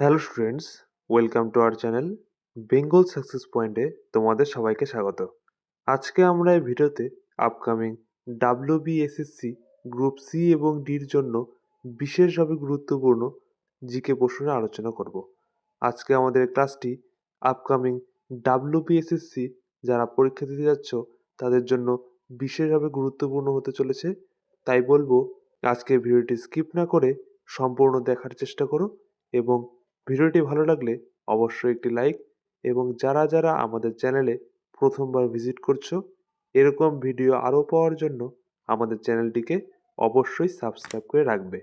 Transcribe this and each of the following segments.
Hello students, welcome to our channel Bengal success পয়েন্টে তোমাদের সবাইকে স্বাগত। আজকে আমরা এই ভিডিওতে upcoming W BSSC group C এবং ডির জন্য বিশেষভাবে গুরুত্বপূর্ণ জিকে প্রশ্ন নিয়ে আলোচনা করব। আজকে আমাদের ক্লাসটি আপকামিং ডাব্লিউ বিএসএসসি যারা পরীক্ষা দিতে যাচ্ছ, তাদের জন্য বিশেষভাবে গুরুত্বপূর্ণ হতে চলেছে। তাই বলব, আজকের ভিডিওটি স্কিপ না করে সম্পূর্ণ দেখার চেষ্টা করো এবং ভিডিওটি ভালো লাগলে অবশ্যই একটি লাইক এবং যারা যারা আমাদের চ্যানেলে প্রথমবার ভিজিট করছ, এরকম ভিডিও আরও পাওয়ার জন্য আমাদের চ্যানেলটিকে অবশ্যই সাবস্ক্রাইব করে রাখবে।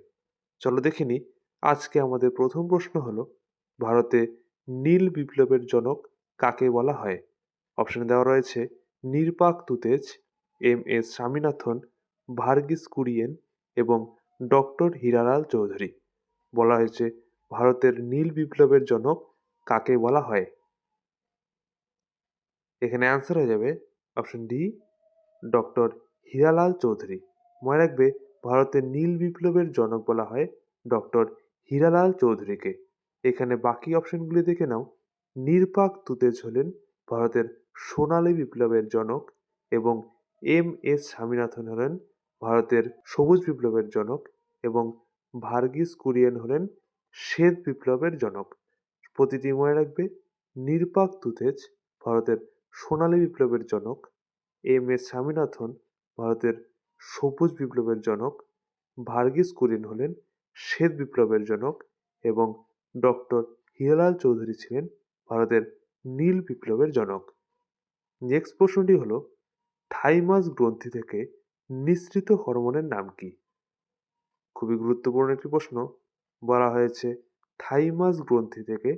চলো দেখে নিই আজকে আমাদের প্রথম প্রশ্ন হলো, ভারতে নীল বিপ্লবের জনক কাকে বলা হয়? অপশানে দেওয়া রয়েছে, নির্পাক তুতেজ, এম এস স্বামীনাথন, ভার্গিস কুরিয়েন এবং ডক্টর হীরালাল চৌধুরী। বলা হয়েছে ভারতের নীল বিপ্লবের জনক কাকে বলা হয়? এখানে অ্যান্সার হয়ে যাবে option D doctor Hiralal Chowdhury. মনে রাখবে ভারতের নীল বিপ্লবের জনক বলা হয় ডক্টর হীরালাল চৌধুরীকে। এখানে বাকি অপশনগুলি দেখে নাও। নির্পাক তুতেজ হলেন ভারতের সোনালী বিপ্লবের জনক এবং এম এস স্বামীনাথন হলেন ভারতের সবুজ বিপ্লবের জনক এবং ভার্গিস কুরিয়েন হলেন শ্বেত বিপ্লবের জনক। প্রতিটি মনে রাখবে নির্পাক তুতেজ ভারতের সোনালী বিপ্লবের জনক। এম এস স্বামীনাথন ভারতের সবুজ বিপ্লবের জনক। ভার্গিস কুরিয়েন হলেন শ্বেত বিপ্লবের জনক এবং ডক্টর হীরালাল চৌধুরী ছিলেন ভারতের নীল বিপ্লবের জনক। নেক্সট প্রশ্নটি হলো, থাইমাস গ্রন্থি থেকে নিঃসৃত হরমোনের নাম কি? খুবই গুরুত্বপূর্ণ একটি প্রশ্ন। বলা হয়েছে, থাইমাস গ্রন্থি থেকে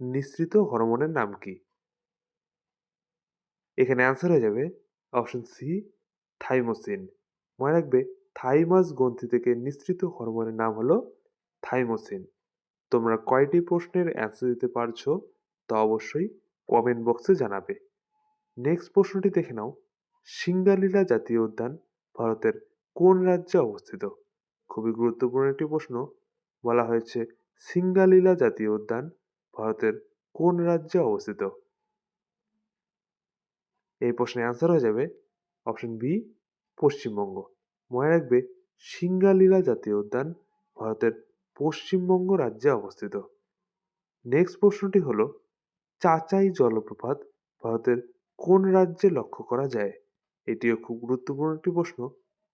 নিঃসৃত হরমোনের নাম কি? এখানে অ্যান্সার হয়ে যাবে অপশন সি থাইমোসিন। মনে রাখবে, থাইমাস গ্রন্থি থেকে নিঃসৃত হরমোনের নাম হলো থাইমোসিন। তোমরা কয়টি প্রশ্নের অ্যান্সার দিতে পারছ তা অবশ্যই কমেন্ট বক্সে জানাবে। নেক্সট প্রশ্নটি দেখে নাও। সিঙ্গালীলা জাতীয় উদ্যান ভারতের কোন রাজ্যে অবস্থিত? খুবই গুরুত্বপূর্ণ একটি প্রশ্ন। বলা হয়েছে সিঙ্গালীলা জাতীয় উদ্যান ভারতের কোন রাজ্যে অবস্থিত? এই প্রশ্নের অ্যান্সার হয়ে যাবে অপশন বি পশ্চিমবঙ্গ। মনে রাখবে সিঙ্গালীলা জাতীয় উদ্যান ভারতের পশ্চিমবঙ্গ রাজ্যে অবস্থিত। নেক্সট প্রশ্নটি হলো, চাচাই জলপ্রপাত ভারতের কোন রাজ্যে লক্ষ্য করা যায়? এটিও খুব গুরুত্বপূর্ণ একটি প্রশ্ন।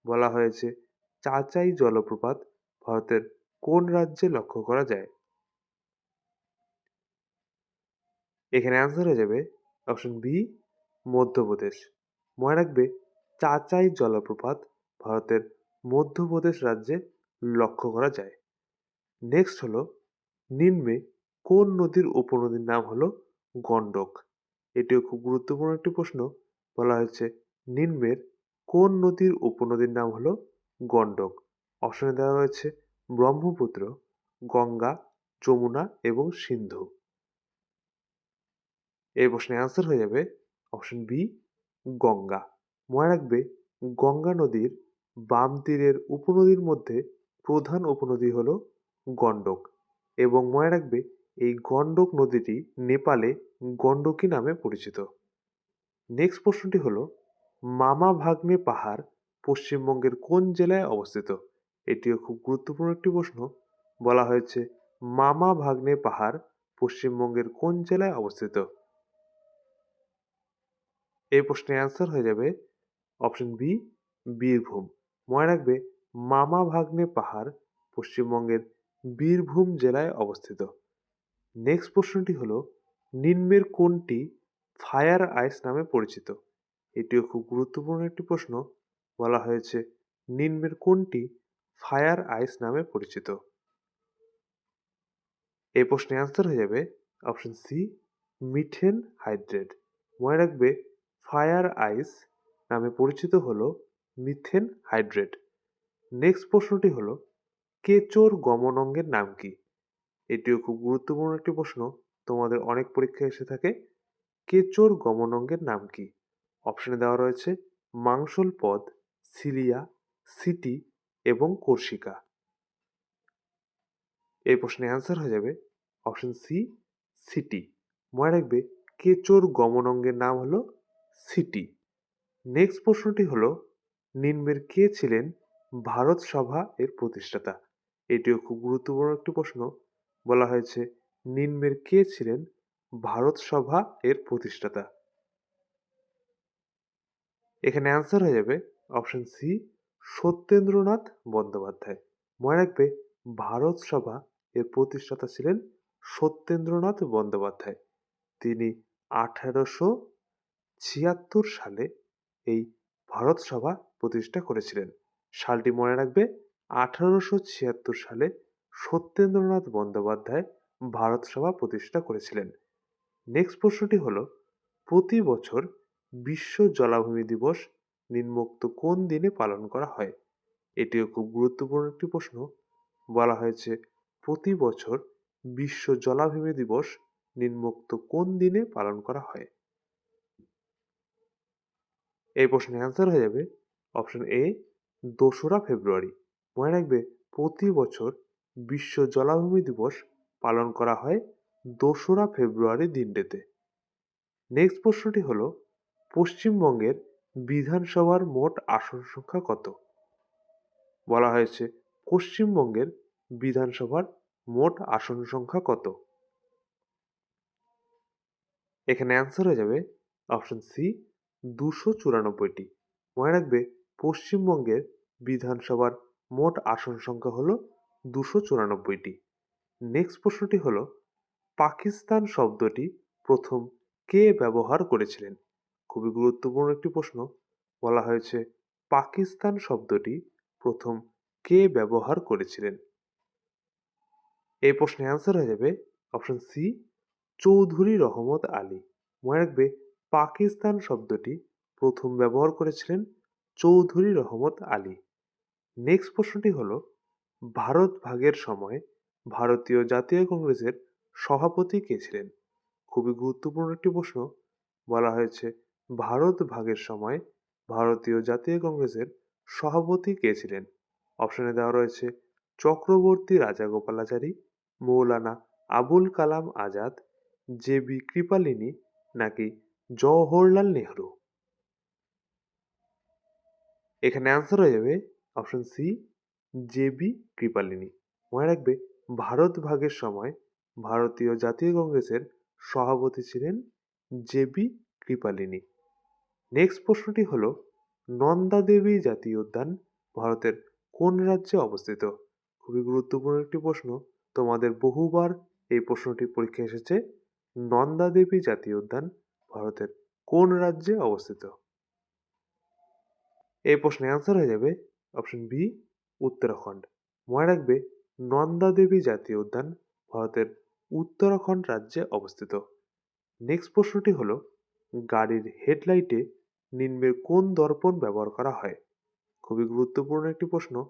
বলা হয়েছে, চাচাই জলপ্রপাত ভারতের কোন রাজ্যে লক্ষ্য করা যায়? এখানে অ্যান্সার হয়ে যাবে অপশন বি মধ্যপ্রদেশ। মনে রাখবে চাচাই জলপ্রপাত ভারতের মধ্যপ্রদেশ রাজ্যে লক্ষ্য করা যায়। নেক্সট হলো নিম্নে কোন নদীর উপনদীর নাম হলো গণ্ডক এটিও খুব গুরুত্বপূর্ণ একটি প্রশ্ন। বলা হয়েছে নিম্নের কোন নদীর উপনদীর নাম হলো গণ্ডক অপশনে দেওয়া রয়েছে ব্রহ্মপুত্র, গঙ্গা, যমুনা এবং সিন্ধু। এই প্রশ্নের অ্যান্সার হয়ে যাবে অপশন বি গঙ্গা। মনে রাখবে, গঙ্গা নদীর বাম তীরের উপনদীর মধ্যে প্রধান উপনদী হল গণ্ডক। এবং মনে রাখবে, এই গণ্ডক নদীটি নেপালে গণ্ডকী নামে পরিচিত। নেক্সট প্রশ্নটি হল, মামা ভাগ্নে পাহাড় পশ্চিমবঙ্গের কোন জেলায় অবস্থিত? এটিও খুব গুরুত্বপূর্ণ একটি প্রশ্ন। বলা হয়েছে, মামা ভাগ্নে পাহাড় পশ্চিমবঙ্গের কোন জেলায় অবস্থিত? এই প্রশ্নের অ্যান্সার হয়ে যাবে অপশন বি বীরভূম। মনে রাখবে, মামা ভাগ্নে পাহাড় পশ্চিমবঙ্গের বীরভূম জেলায় অবস্থিত। নেক্সট প্রশ্নটি হলো, নিম্নের কোনটি ফায়ার আইস নামে পরিচিত? এটিও খুব গুরুত্বপূর্ণ একটি প্রশ্ন। বলা হয়েছে, নিম্নের কোনটি ফায়ার আইস নামে পরিচিত। এই প্রশ্নের অ্যান্সার হয়ে যাবে অপশন সি মিথেন হাইড্রেট মনে রাখবে, ফায়ার আইস নামে পরিচিত হলো মিথেন হাইড্রেট নেক্সট প্রশ্নটি হলো, কেচোর গমনঙ্গের নাম কি? এটিও খুব গুরুত্বপূর্ণ একটি প্রশ্ন, তোমাদের অনেক পরীক্ষায় এসে থাকে। কেচোর গমনঙ্গের নাম কি? অপশনে দেওয়া রয়েছে, মাংসল পদ, সিলিয়া, সিটি এবং কর্ষিকা এই প্রশ্নের অ্যান্সার হয়ে যাবে অপশন সি সিটি মনে রাখবে কেচোর গমন অঙ্গের নাম হলো সিটি নেক্সট প্রশ্নটি হলো, নিম্নের কে ছিলেন ভারত সভা এর প্রতিষ্ঠাতা? এটিও খুব গুরুত্বপূর্ণ একটি প্রশ্ন। বলা হয়েছে, নিম্নের কে ছিলেন ভারত সভা এর প্রতিষ্ঠাতা? এখানে অ্যান্সার হয়ে যাবে অপশন সি সত্যেন্দ্রনাথ বন্দ্যোপাধ্যায়। মনে রাখবে, ভারত সভা এর প্রতিষ্ঠাতা ছিলেন সত্যেন্দ্রনাথ বন্দ্যোপাধ্যায়। তিনি আঠারোশো ছিয়াত্তর সালে এই ভারত সভা প্রতিষ্ঠা করেছিলেন। সালটি মনে রাখবে, আঠারোশো ছিয়াত্তর সালে সত্যেন্দ্রনাথ বন্দ্যোপাধ্যায় ভারত সভা প্রতিষ্ঠা করেছিলেন। নেক্সট প্রশ্নটি হলো, প্রতি বছর বিশ্ব জলাভূমি দিবস নিম্নোক্ত কোন দিনে পালন করা হয়? এটিও খুব গুরুত্বপূর্ণ একটি প্রশ্ন। বলা হয়েছে, প্রতি বছর বিশ্ব জলাভূমি দিবস নিম্নোক্ত কোন দিনে পালন করা হয়? এই প্রশ্নের অ্যান্সার হয়ে যাবে অপশন এ দোসরা ফেব্রুয়ারি। মনে রাখবে, প্রতি বছর বিশ্ব জলাভূমি দিবস পালন করা হয় দোসরা ফেব্রুয়ারি দিনটিতে। নেক্সট প্রশ্নটি হলো, পশ্চিমবঙ্গের বিধানসভার মোট আসন সংখ্যা কত? বলা হয়েছে, পশ্চিমবঙ্গের বিধানসভার মোট আসন সংখ্যা কত? এখানে অ্যান্সার হয়ে যাবে অপশন সি দুশো চুরানব্বইটি। মনে রাখবে, পশ্চিমবঙ্গের বিধানসভার মোট আসন সংখ্যা হলো দুশো চুরানব্বইটি। নেক্সট প্রশ্নটি হলো, পাকিস্তান শব্দটি প্রথম কে ব্যবহার করেছিলেন? খুবই গুরুত্বপূর্ণ একটি প্রশ্ন। বলা হয়েছে, পাকিস্তান শব্দটি প্রথম কে ব্যবহার করেছিলেন? এই প্রশ্নের অ্যান্সার হয়ে যাবে অপশন সি চৌধুরী রহমত আলী। মনে রাখবে, পাকিস্তান শব্দটি প্রথম ব্যবহার করেছিলেন চৌধুরী রহমত আলী। নেক্সট প্রশ্নটি হল, ভারত ভাগের সময় ভারতীয় জাতীয় কংগ্রেসের সভাপতি কে ছিলেন? খুবই গুরুত্বপূর্ণ একটি প্রশ্ন। বলা হয়েছে ভারত ভাগের সময় ভারতীয় জাতীয় কংগ্রেসের সভাপতি কে ছিলেন? অপশনে দেওয়া রয়েছে, চক্রবর্তী রাজাগোপালাচারী, মৌলানা আবুল কালাম আজাদ, জে বি কৃপালিনী নাকি জওহরলাল নেহরু? এখানে অ্যান্সার হয়ে যাবে option C J B Kripalani. মনে রাখবে, ভারত ভাগের সময় ভারতীয় জাতীয় কংগ্রেসের সভাপতি ছিলেন জে বি কৃপালিনী। নেক্সট প্রশ্নটি হল, নন্দা দেবী জাতীয় উদ্যান ভারতের কোন রাজ্যে অবস্থিত? খুবই গুরুত্বপূর্ণ একটি প্রশ্ন। তোমাদের বহুবার এই প্রশ্নটি পরীক্ষা এসেছে, নন্দা দেবী জাতীয় উদ্যান ভারতের কোন রাজ্যে অবস্থিত? এই প্রশ্নের অ্যান্সার হয়ে যাবে অপশন বি উত্তরাখণ্ড। মনে রাখবে, নন্দা দেবী জাতীয় উদ্যান ভারতের উত্তরাখণ্ড রাজ্যে অবস্থিত। নেক্সট প্রশ্নটি হলো, গাড়ির হেডলাইটে নিম্নের কোন দর্পণ ব্যবহার করা হয়? খুবই গুরুত্বপূর্ণ একটি প্রশ্ন।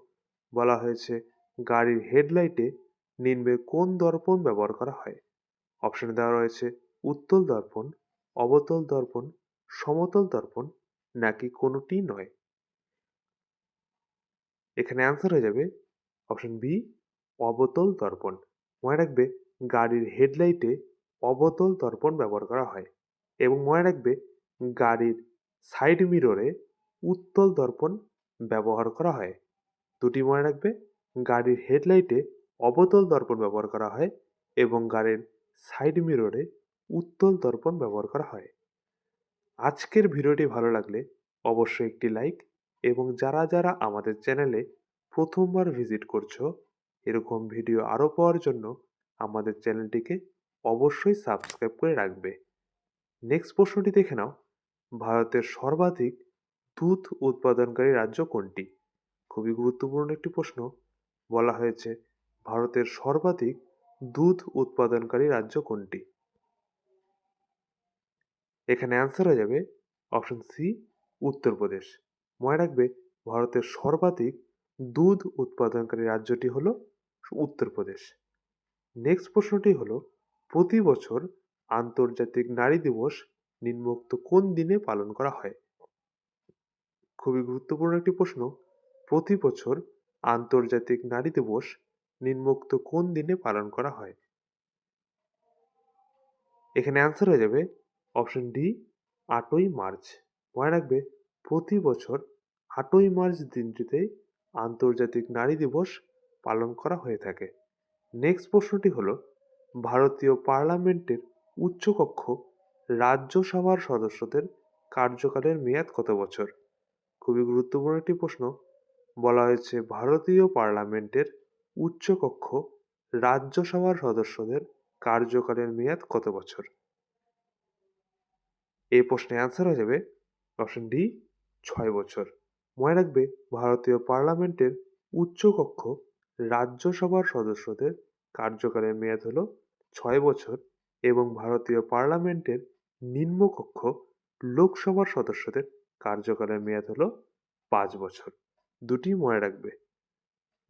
বলা হয়েছে, গাড়ির হেডলাইটে নিম্নের কোন দর্পণ ব্যবহার করা হয়? অপশনে দেওয়া রয়েছে, উত্তল দর্পণ, অবতল দর্পণ, সমতল দর্পণ, নাকি কোনোটি নয়? এখানে অ্যান্সার হয়ে যাবে অপশন বি অবতল দর্পণ। মনে রাখবে, গাড়ির হেডলাইটে অবতল দর্পণ ব্যবহার করা হয় এবং মনে রাখবে, গাড়ির সাইড মিররে উত্তল দর্পণ ব্যবহার করা হয়। দুটি মনে রাখবে, গাড়ির হেডলাইটে অবতল দর্পণ ব্যবহার করা হয় এবং গাড়ির সাইড মিররে উত্তল দর্পণ ব্যবহার করা হয়। আজকের ভিডিওটি ভালো লাগলে অবশ্যই একটি লাইক এবং যারা যারা আমাদের চ্যানেলে প্রথমবার ভিজিট করছ, এরকম ভিডিও আরও পাওয়ার জন্য আমাদের চ্যানেলটিকে অবশ্যই সাবস্ক্রাইব করে রাখবে। নেক্সট প্রশ্নটি দেখে নাও। ভারতের সর্বাধিক দুধ উৎপাদনকারী রাজ্য কোনটি? খুবই গুরুত্বপূর্ণ একটি প্রশ্ন। বলা হয়েছে, ভারতের সর্বাধিক দুধ উৎপাদনকারী রাজ্য কোনটি? এখানে অ্যান্সার হয়ে যাবে অপশন সি উত্তরপ্রদেশ মনে রাখবে, ভারতের সর্বাধিক দুধ উৎপাদনকারী রাজ্যটি হলো উত্তরপ্রদেশ নেক্সট প্রশ্নটি হলো, প্রতি বছর আন্তর্জাতিক নারী দিবস নিম্নোক্ত কোন দিনে পালন করা হয়? খুবই গুরুত্বপূর্ণ একটি প্রশ্ন। প্রতি বছর আন্তর্জাতিক নারী দিবস নিম্নোক্ত কোন দিনে পালন করা হয়? এখানে অ্যান্সার হয়ে যাবে অপশন ডি আটই মার্চ। মনে রাখবে, প্রতি বছর আটই মার্চ দিনটিতে আন্তর্জাতিক নারী দিবস পালন করা হয়ে থাকে। নেক্সট প্রশ্নটি হলো, ভারতীয় পার্লামেন্টের উচ্চকক্ষ রাজ্যসভার সদস্যদের কার্যকালের মেয়াদ কত বছর? খুবই গুরুত্বপূর্ণ একটি প্রশ্ন। বলা হয়েছে, ভারতীয় পার্লামেন্টের উচ্চকক্ষ রাজ্যসভার সদস্যদের কার্যকালের মেয়াদ কত বছর? এই প্রশ্নে অ্যান্সার হয়ে যাবে অপশন ডি ছয় বছর। মনে রাখবে, ভারতীয় পার্লামেন্টের উচ্চকক্ষ রাজ্যসভার সদস্যদের কার্যকালের মেয়াদ হলো ছয় বছর এবং ভারতীয় পার্লামেন্টের নিম্নকক্ষ লোকসভার সদস্যদের কার্যকালের মেয়াদ হলো পাঁচ বছর। দুটি মনে রাখবে।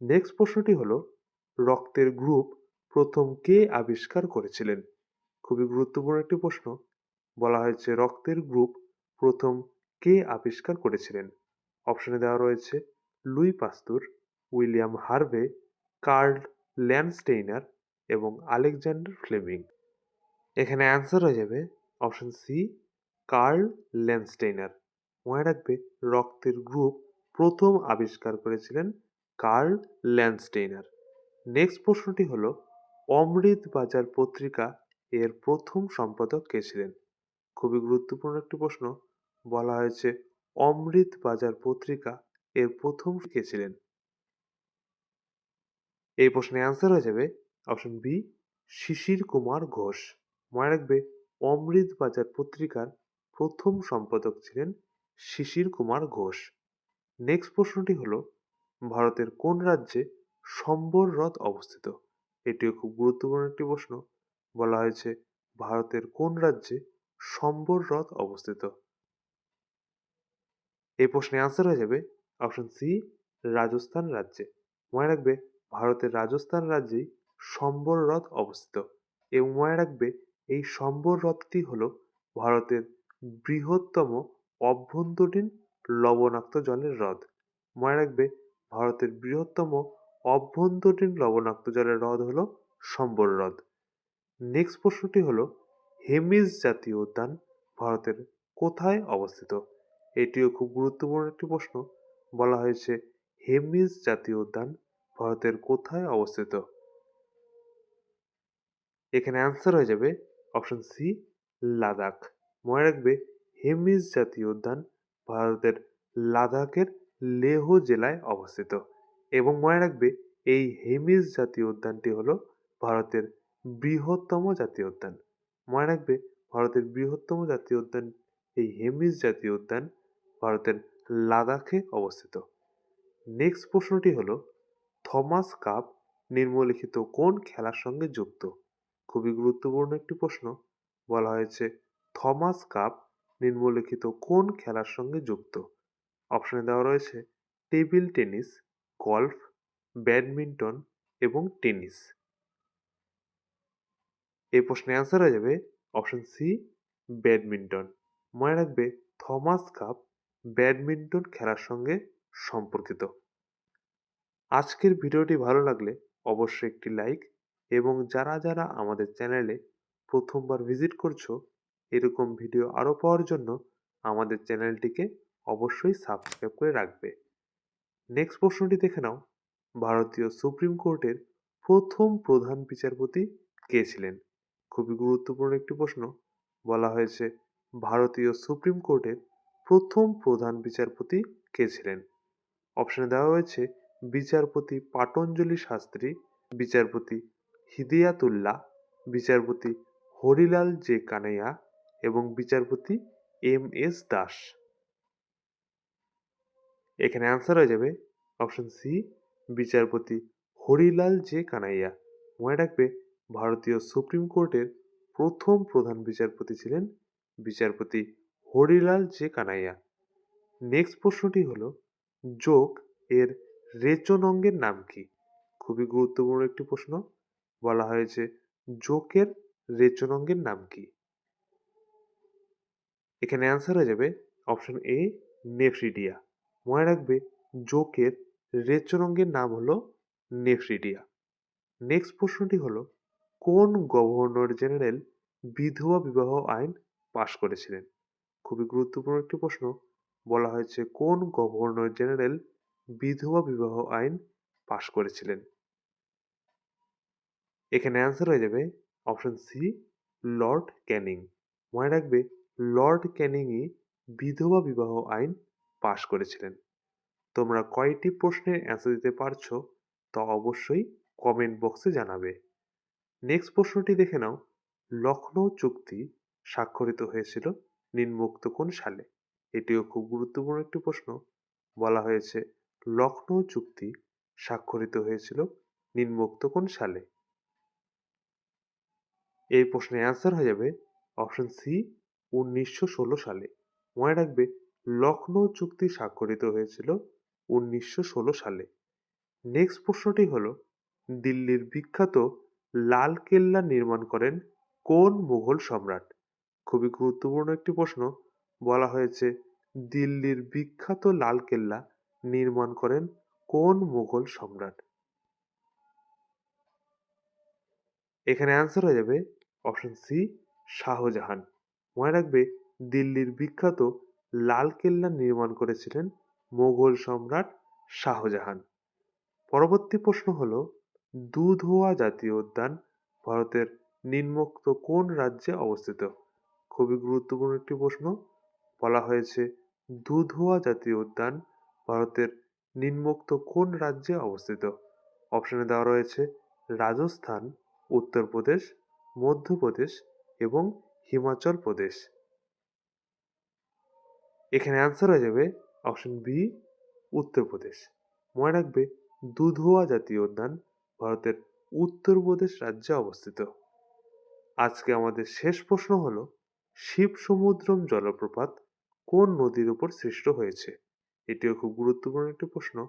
নেক্সট প্রশ্নটি হলো, রক্তের গ্রুপ প্রথম কে আবিষ্কার করেছিলেন? খুবই গুরুত্বপূর্ণ একটি প্রশ্ন। বলা হয়েছে, রক্তের গ্রুপ প্রথম কে আবিষ্কার করেছিলেন? অপশনে দেওয়া রয়েছে, Louis Pasteur, William Harvey, Karl Landsteiner এবং আলেকজান্ডার ফ্লেমিং। এখানে অ্যান্সার হয়ে যাবে অপশন সি, কার্ল ল্যান্ডস্টেইনার মনে রাখবে, রক্তের গ্রুপ প্রথম আবিষ্কার করেছিলেন কার্ল ল্যান্ডস্টেইনার নেক্সট প্রশ্নটি হলো, অমৃত বাজার পত্রিকা এর প্রথম সম্পাদক কে ছিলেন? খুবই গুরুত্বপূর্ণ একটি প্রশ্ন। বলা হয়েছে, অমৃত বাজার পত্রিকা এর প্রথম কে ছিলেন? এই প্রশ্নের অ্যান্সার হয়ে যাবে অপশন বি, শিশির কুমার ঘোষ। মনে রাখবে অমৃত বাজার পত্রিকার প্রথম সম্পাদক ছিলেন শিশির কুমার ঘোষ। নেক্সট প্রশ্নটি হলো, ভারতের কোন রাজ্যে সম্বর হ্রদ অবস্থিত? এটিও খুব গুরুত্বপূর্ণ একটি প্রশ্ন। বলা হয়েছে, ভারতের কোন রাজ্যে সম্বর হ্রদ অবস্থিত? এই প্রশ্নে আনসার হয়ে যাবে অপশন সি রাজস্থান রাজ্যে। মনে রাখবে, ভারতের রাজস্থান রাজ্যেই সম্বর হ্রদ অবস্থিত। এবং মনে রাখবে এই সম্বর হ্রদটি হল ভারতের বৃহত্তম অভ্যন্তরীণ লবণাক্ত জলের হ্রদ। মনে রাখবে, ভারতের বৃহত্তম অভ্যন্তরীণ লবণাক্ত জলের হ্রদ হলো সম্বর হ্রদ। নেক্সট প্রশ্নটি হলো, হেমিস জাতীয় উদ্যান ভারতের কোথায় অবস্থিত? এটিও খুব গুরুত্বপূর্ণ একটি প্রশ্ন। বলা হয়েছে, হেমিস জাতীয় উদ্যান ভারতের কোথায় অবস্থিত? এখানে অ্যান্সার হয়ে যাবে অপশন সি, লাদাখ। মনে রাখবে হেমিস জাতীয় উদ্যান ভারতের লাদাখের লেহ জেলায় অবস্থিত। এবং মনে রাখবে, এই হেমিস জাতীয় উদ্যানটি হলো ভারতের বৃহত্তম জাতীয় উদ্যান। মনে রাখবে, ভারতের বৃহত্তম জাতীয় উদ্যান, এই হেমিস জাতীয় উদ্যান ভারতের লাদাখে অবস্থিত। নেক্সট প্রশ্নটি হলো, থমাস কাপ নিম্নলিখিত কোন খেলার সঙ্গে যুক্ত? খুবই গুরুত্বপূর্ণ একটি প্রশ্ন। বলা হয়েছে, থমাস কাপ নিম্নলিখিত কোন খেলার সঙ্গে যুক্ত? অপশনে দেওয়া রয়েছে, টেবিল টেনিস, গল্ফ, ব্যাডমিন্টন এবং টেনিস। এই প্রশ্নের অ্যান্সার হয়ে যাবে অপশন সি, ব্যাডমিন্টন। মনে রাখবে, থমাস কাপ ব্যাডমিন্টন খেলার সঙ্গে সম্পর্কিত। আজকের ভিডিওটি ভালো লাগলে অবশ্যই একটি লাইক এবং যারা যারা আমাদের চ্যানেলে প্রথমবার ভিজিট করছ, এরকম ভিডিও আরও পাওয়ার জন্য আমাদের চ্যানেলটিকে অবশ্যই সাবস্ক্রাইব করে রাখবে। নেক্সট প্রশ্নটি দেখে নাও। ভারতীয় সুপ্রিম কোর্টের প্রথম প্রধান বিচারপতি কে ছিলেন? খুবই গুরুত্বপূর্ণ একটি প্রশ্ন। বলা হয়েছে, ভারতীয় সুপ্রিম কোর্টের প্রথম প্রধান বিচারপতি কে ছিলেন? অপশনে দেওয়া হয়েছে, বিচারপতি পাটঞ্জলি শাস্ত্রী, বিচারপতি হিদিয়াতুল্লাহ, বিচারপতি হরিলাল জে কানাইয়া এবং বিচারপতি এম এস দাস। এখানে অ্যান্সার হয়ে যাবে অপশন সি বিচারপতি হরিলাল জে কানাইয়া। মনে রাখবে, ভারতীয় সুপ্রিম কোর্টের প্রথম প্রধান বিচারপতি ছিলেন বিচারপতি হরিলাল জে কানাইয়া। নেক্সট প্রশ্নটি হলো, যোগ এর রেচন অঙ্গের নাম কি? খুবই গুরুত্বপূর্ণ একটি প্রশ্ন। বলা হয়েছে যোগের রেচনাঙ্গের নাম কি? এখানে অ্যান্সার হয়ে যাবে অপশন এ নেফ্রিডিয়া মনে রাখবে যোগের রেচনাঙ্গের নাম হলো নেফ্রিডিয়া নেক্সট প্রশ্নটি হলো, কোন গভর্নর জেনারেল বিধবা বিবাহ আইন পাশ করেছিলেন? খুবই গুরুত্বপূর্ণ একটি প্রশ্ন। বলা হয়েছে, কোন গভর্নর জেনারেল বিধবা বিবাহ আইন পাশ করেছিলেন? এখানে অ্যান্সার হয়ে যাবে অপশন সি লর্ড ক্যানিং মনে রাখবে লর্ড ক্যানিংই বিধবা বিবাহ আইন পাশ করেছিলেন। তোমরা কয়টি প্রশ্নের অ্যান্সার দিতে পারছ তা অবশ্যই কমেন্ট বক্সে জানাবে। নেক্সট প্রশ্নটি দেখে নাও। লখনৌ চুক্তি স্বাক্ষরিত হয়েছিল নিম্নোক্ত কোন সালে? এটিও খুব গুরুত্বপূর্ণ একটি প্রশ্ন। বলা হয়েছে লখনৌ চুক্তি স্বাক্ষরিত হয়েছিল নিম্নোক্ত কোন সালে? এই প্রশ্নের অ্যান্সার হয়ে যাবে অপশন সি উনিশশো ষোলো সালে। মনে রাখবে লখনৌ চুক্তি স্বাক্ষরিত হয়েছিল উনিশশো ষোলো সালে। নেক্সট প্রশ্নটি হলো, দিল্লির বিখ্যাত লাল কেল্লা নির্মাণ করেন কোন মুঘল সম্রাট? খুবই গুরুত্বপূর্ণ একটি প্রশ্ন। বলা হয়েছে, দিল্লির বিখ্যাত লাল কেল্লা নির্মাণ করেন কোন মুঘল সম্রাট? এখানে অ্যান্সার হয়ে যাবে অপশন সি, শাহজাহান। মনে রাখবে, দিল্লির বিখ্যাত লাল কেল্লা নির্মাণ করেছিলেন মোগল সম্রাট শাহজাহান। পরবর্তী প্রশ্ন হল, দুধোয়া জাতীয় উদ্যান ভারতের নিম্নোক্ত কোন রাজ্যে অবস্থিত? খুবই গুরুত্বপূর্ণ একটি প্রশ্ন। বলা হয়েছে, দুধোয়া জাতীয় উদ্যান ভারতের নিম্নোক্ত কোন রাজ্যে অবস্থিত? অপশনে দেওয়া রয়েছে, রাজস্থান, উত্তরপ্রদেশ মধ্যপ্রদেশ এবং হিমাচল প্রদেশ। এখানে অ্যান্সার হয়ে যাবে অপশন বি উত্তরপ্রদেশ মনে রাখবে, দুধোয়া জাতীয় উদ্যান ভারতের উত্তরপ্রদেশ রাজ্যে অবস্থিত। আজকে আমাদের শেষ প্রশ্ন হল, শিব সমুদ্রম জলপ্রপাত কোন নদীর উপর সৃষ্ট হয়েছে? এটিও খুব গুরুত্বপূর্ণ একটি প্রশ্ন।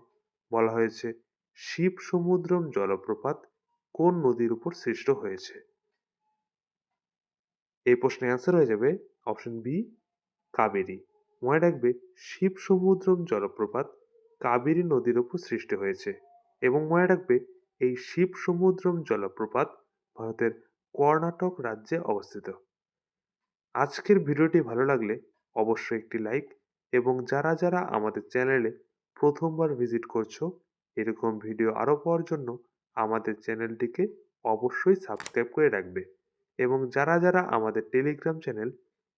বলা হয়েছে, শিব সমুদ্রম জলপ্রপাত কোন নদীর উপর সৃষ্ট হয়েছে? এই প্রশ্নের অ্যান্সার হয়ে যাবে অপশন বি কাবেরী। মনে রাখবে, শিব সমুদ্রম জলপ্রপাত কাবেরী নদীর উপর সৃষ্টি হয়েছে এবং মনে রাখবে, এই শিব সমুদ্রম জলপ্রপাত ভারতের কর্ণাটক রাজ্যে অবস্থিত। আজকের ভিডিওটি ভালো লাগলে অবশ্যই একটি লাইক এবং যারা যারা আমাদের চ্যানেলে প্রথমবার ভিজিট করছ, এরকম ভিডিও আরও পাওয়ার জন্য আমাদের চ্যানেলটিকে অবশ্যই সাবস্ক্রাইব করে রাখবে। এবং যারা যারা আমাদের টেলিগ্রাম চ্যানেল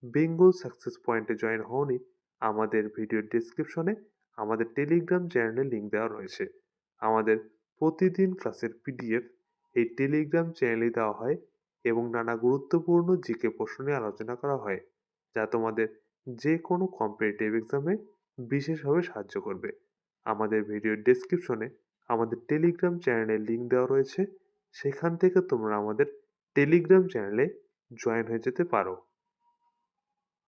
বেঙ্গল সাকসেস পয়েন্টে জয়েন হওনি, আমাদের ভিডিওর ডিসক্রিপশনে আমাদের টেলিগ্রাম চ্যানেলের লিঙ্ক দেওয়া রয়েছে। আমাদের প্রতিদিন ক্লাসের পিডিএফ এই টেলিগ্রাম চ্যানেলে দেওয়া হয় এবং নানা গুরুত্বপূর্ণ জিকে প্রশ্ন নিয়ে আলোচনা করা হয়, যা তোমাদের যে কোনো কম্পিটিটিভ এক্সামে বিশেষভাবে সাহায্য করবে। আমাদের ভিডিওর ডেসক্রিপশনে আমাদের টেলিগ্রাম চ্যানেলের লিঙ্ক দেওয়া রয়েছে, সেখান থেকে তোমরা আমাদের টেলিগ্রাম চ্যানেলে জয়েন হয়ে যেতে পারো।